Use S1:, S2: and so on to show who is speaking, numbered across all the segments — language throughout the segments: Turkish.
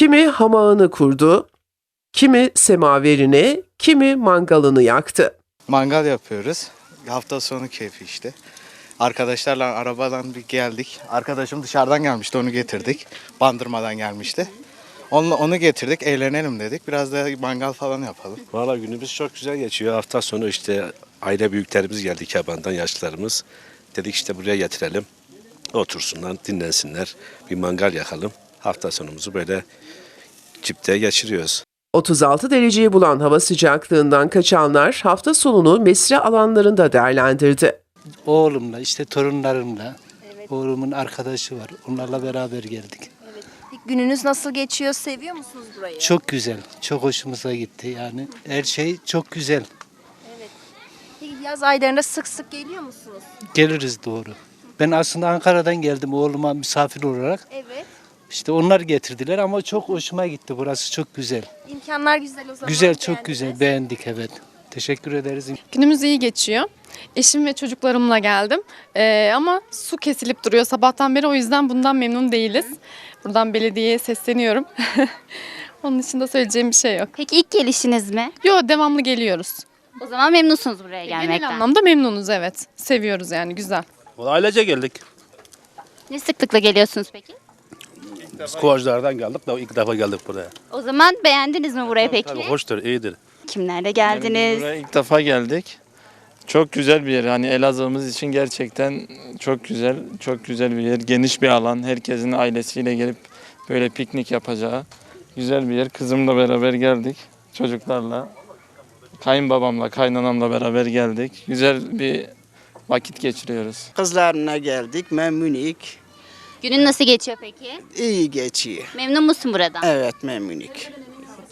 S1: Kimi hamağını kurdu, kimi semaverini, kimi mangalını yaktı.
S2: Mangal yapıyoruz. Hafta sonu keyfi işte. Arkadaşlarla arabadan bir geldik. Arkadaşım dışarıdan gelmişti onu getirdik. Bandırmadan gelmişti. Onunla, onu getirdik eğlenelim dedik. Biraz da mangal falan yapalım.
S3: Valla günümüz çok güzel geçiyor. Hafta sonu işte aile büyüklerimiz geldi Keban'dan yaşlılarımız. Dedik işte buraya getirelim. Otursunlar, dinlensinler. Bir mangal yakalım. Hafta sonumuzu böyle cipte geçiriyoruz.
S1: 36 dereceyi bulan hava sıcaklığından kaçanlar hafta sonunu mesire alanlarında değerlendirdi.
S4: Oğlumla işte torunlarımla oğlumun arkadaşı var. Onlarla beraber geldik.
S5: Peki Gününüz nasıl geçiyor? Seviyor musunuz burayı?
S4: Çok güzel. Çok hoşumuza gitti yani. Her şey çok güzel.
S5: Peki yaz aylarında sık sık geliyor musunuz?
S4: Geliriz doğru. Ben aslında Ankara'dan geldim oğluma misafir olarak.
S5: Evet.
S4: İşte onlar getirdiler ama çok hoşuma gitti. Burası çok güzel.
S5: İmkanlar güzel o zaman.
S4: Güzel, çok
S5: beğendiniz.
S4: güzel. Beğendik evet. Teşekkür ederiz.
S6: Günümüz iyi geçiyor. Eşim ve çocuklarımla geldim. Ee, ama su kesilip duruyor sabahtan beri o yüzden bundan memnun değiliz. Buradan belediyeye sesleniyorum. Onun dışında söyleyeceğim bir şey yok.
S7: Peki ilk gelişiniz mi?
S6: Yo devamlı geliyoruz.
S7: O zaman memnunsunuz buraya
S6: Genel
S7: gelmekten.
S6: anlamda memnunuz evet. Seviyoruz yani güzel.
S8: Ailece geldik.
S7: Ne sıklıkla geliyorsunuz peki?
S8: Biz geldik de ilk defa geldik buraya.
S7: O zaman beğendiniz mi burayı peki?
S8: Tabii hoştur, iyidir.
S7: Kimlerle geldiniz?
S9: Buraya ilk defa geldik. Çok güzel bir yer. Hani Elazığ'ımız için gerçekten çok güzel, çok güzel bir yer. Geniş bir alan. Herkesin ailesiyle gelip böyle piknik yapacağı güzel bir yer. Kızımla beraber geldik. Çocuklarla. Kayınbabamla, kaynanamla beraber geldik. Güzel bir vakit geçiriyoruz.
S10: Kızlarına geldik, memnunuk.
S7: Günün nasıl geçiyor peki?
S10: İyi geçiyor.
S7: Memnun musun buradan?
S10: Evet, memnunuk.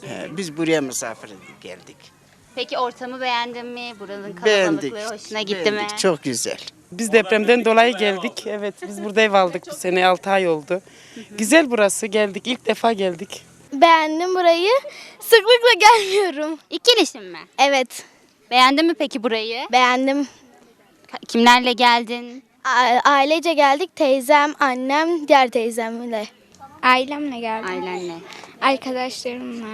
S10: He, Biz buraya misafir geldik.
S7: Peki ortamı beğendin mi? Buranın
S10: Beğendik.
S7: kalabalıklığı hoşuna gitti mi?
S10: beğendik, Çok güzel.
S11: Biz depremden dolayı geldik. Evet biz burada ev aldık bu sene 6 ay oldu. Güzel burası geldik ilk defa geldik.
S12: Beğendim burayı. Sıklıkla gelmiyorum.
S7: İlk gelişin mi?
S12: Evet,
S7: Beğendin mi peki burayı?
S12: beğendim.
S7: Ka- Kimlerle geldin?
S12: Ailece geldik. Teyzem, annem, diğer teyzemle. Ailemle geldim.
S7: Ailenle.
S12: Arkadaşlarımla.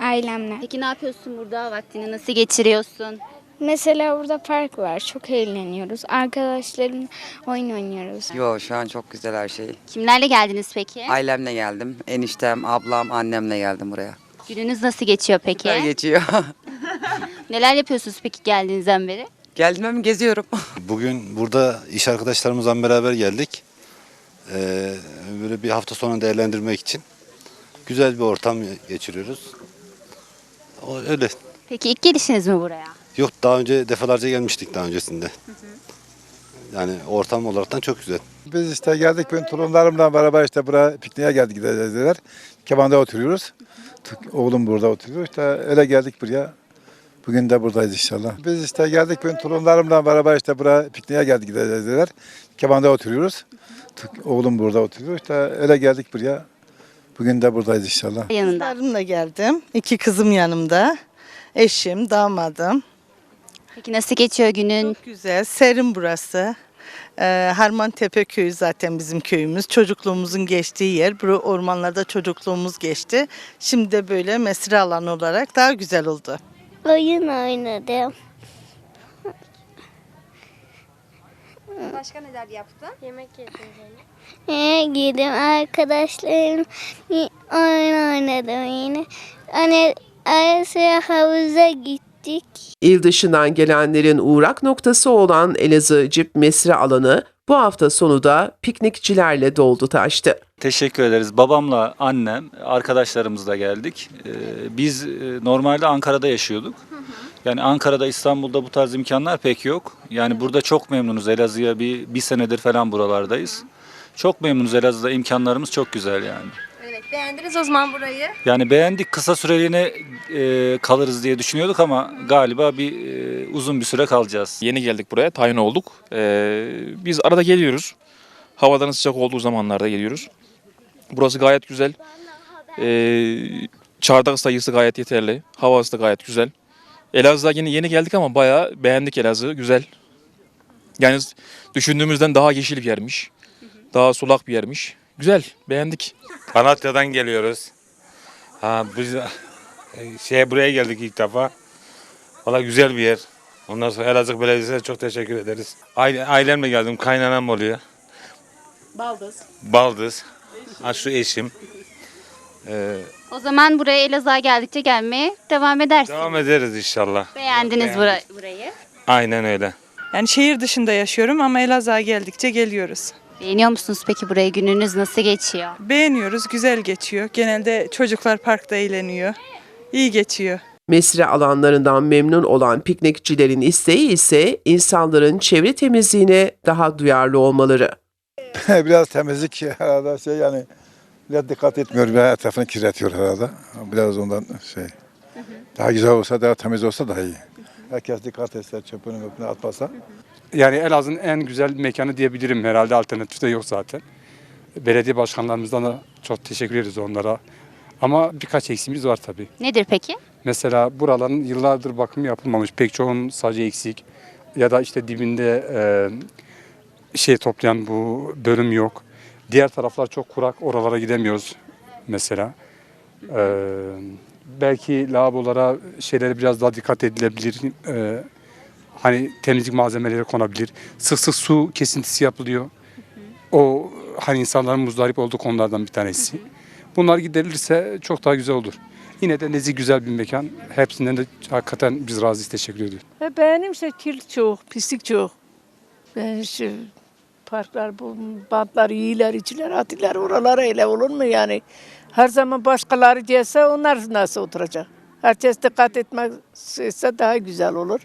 S12: Ailemle.
S7: Peki ne yapıyorsun burada? Vaktini nasıl geçiriyorsun?
S12: Mesela burada park var. Çok eğleniyoruz. Arkadaşlarımla oyun oynuyoruz.
S13: Yo şu an çok güzel her şey.
S7: Kimlerle geldiniz peki?
S13: Ailemle geldim. Eniştem, ablam, annemle geldim buraya.
S7: Gününüz nasıl geçiyor peki?
S13: Güzel geçiyor.
S7: Neler yapıyorsunuz peki geldiğinizden beri?
S13: Geldim hem geziyorum.
S3: Bugün burada iş arkadaşlarımızla beraber geldik. Ee, böyle bir hafta sonu değerlendirmek için güzel bir ortam geçiriyoruz. O, öyle.
S7: Peki ilk gelişiniz mi buraya?
S3: Yok daha önce defalarca gelmiştik daha öncesinde. Yani ortam olaraktan çok güzel.
S14: Biz işte geldik ben torunlarımla beraber işte buraya pikniğe geldik dediler. Keban'da oturuyoruz. Oğlum burada oturuyor. İşte öyle geldik buraya. Bugün de buradayız inşallah. Biz işte geldik ben torunlarımla beraber işte buraya pikniğe geldik dediler. Keban'da oturuyoruz. Oğlum burada oturuyor. İşte öyle geldik buraya. Bugün de buradayız inşallah.
S7: Yanında.
S11: Kızlarımla geldim. İki kızım yanımda. Eşim, damadım.
S7: Peki nasıl geçiyor günün?
S11: Çok güzel. Serin burası. Ee, Harmantepe köyü zaten bizim köyümüz. Çocukluğumuzun geçtiği yer. Bu ormanlarda çocukluğumuz geçti. Şimdi de böyle mesire alanı olarak daha güzel oldu.
S12: Oyun oynadım.
S5: Başka neler yaptın?
S12: Yemek yedim. Ee, girdim arkadaşlarım oyun oynadım yine. Hani ara sıra havuza gittik.
S1: İl dışından gelenlerin uğrak noktası olan Elazığ Cip Mesire alanı bu hafta sonu da piknikçilerle doldu taştı.
S2: Teşekkür ederiz. Babamla annem, arkadaşlarımızla geldik. Ee, biz e, normalde Ankara'da yaşıyorduk. Yani Ankara'da, İstanbul'da bu tarz imkanlar pek yok. Yani burada çok memnunuz. Elazığ'a bir, bir senedir falan buralardayız. Çok memnunuz Elazığ'da. imkanlarımız çok güzel yani.
S5: Beğendiniz o zaman burayı.
S2: Yani beğendik. Kısa süreliğine e, kalırız diye düşünüyorduk ama galiba bir e, uzun bir süre kalacağız.
S9: Yeni geldik buraya, tayin olduk. Ee, biz arada geliyoruz. Havadan sıcak olduğu zamanlarda geliyoruz. Burası gayet güzel. Ee, çardak sayısı gayet yeterli. Havası da gayet güzel. Elazığ'a yeni, yeni geldik ama bayağı beğendik Elazığ'ı. Güzel. Yani düşündüğümüzden daha yeşil bir yermiş. Daha sulak bir yermiş.
S8: Güzel, beğendik.
S15: Kanatya'dan geliyoruz. Ha, biz şey buraya geldik ilk defa. Valla güzel bir yer. Ondan sonra Elazığ Belediyesi'ne çok teşekkür ederiz. Aile, ailemle geldim. Kaynanam oluyor.
S16: Baldız.
S15: Baldız. Ha, şu eşim. Ee,
S7: O zaman buraya Elazığ'a geldikçe gelmeye devam edersiniz.
S15: devam ederiz inşallah.
S7: Beğendiniz bura- burayı.
S15: Aynen öyle.
S4: Yani şehir dışında yaşıyorum ama Elazığ'a geldikçe geliyoruz.
S7: Beğeniyor musunuz peki burayı? Gününüz nasıl geçiyor?
S4: Beğeniyoruz, güzel geçiyor. Genelde çocuklar parkta eğleniyor. İyi geçiyor.
S1: Mesire alanlarından memnun olan piknikçilerin isteği ise insanların çevre temizliğine daha duyarlı olmaları.
S14: biraz temizlik herhalde şey yani biraz dikkat etmiyor. Biraz etrafını kirletiyor herhalde. Biraz ondan şey. Daha güzel olsa, daha temiz olsa daha iyi. Herkes dikkat etse, çöpünü möpünü atmasa.
S8: Yani Elazığ'ın en güzel mekanı diyebilirim herhalde alternatif de yok zaten. Belediye başkanlarımızdan da çok teşekkür ederiz onlara. Ama birkaç eksiğimiz var tabii.
S7: Nedir peki?
S8: Mesela buraların yıllardır bakımı yapılmamış. Pek çoğunun sadece eksik. Ya da işte dibinde e, şey toplayan bu bölüm yok. Diğer taraflar çok kurak. Oralara gidemiyoruz mesela. E, belki lavabolara şeylere biraz daha dikkat edilebilir. E, hani temizlik malzemeleri konabilir. Sık sık su kesintisi yapılıyor. O hani insanların muzdarip olduğu konulardan bir tanesi. Bunlar giderilirse çok daha güzel olur. Yine de nezih güzel bir mekan. Hepsinden de hakikaten biz razıyız. Teşekkür ediyoruz.
S4: Benim işte kirli çok, pislik çok. Ben şu parklar, bu bantlar iyiler, içiler, atiler, oralara öyle olur mu yani? Her zaman başkaları gelse onlar nasıl oturacak? Herkes dikkat etmezse daha güzel olur.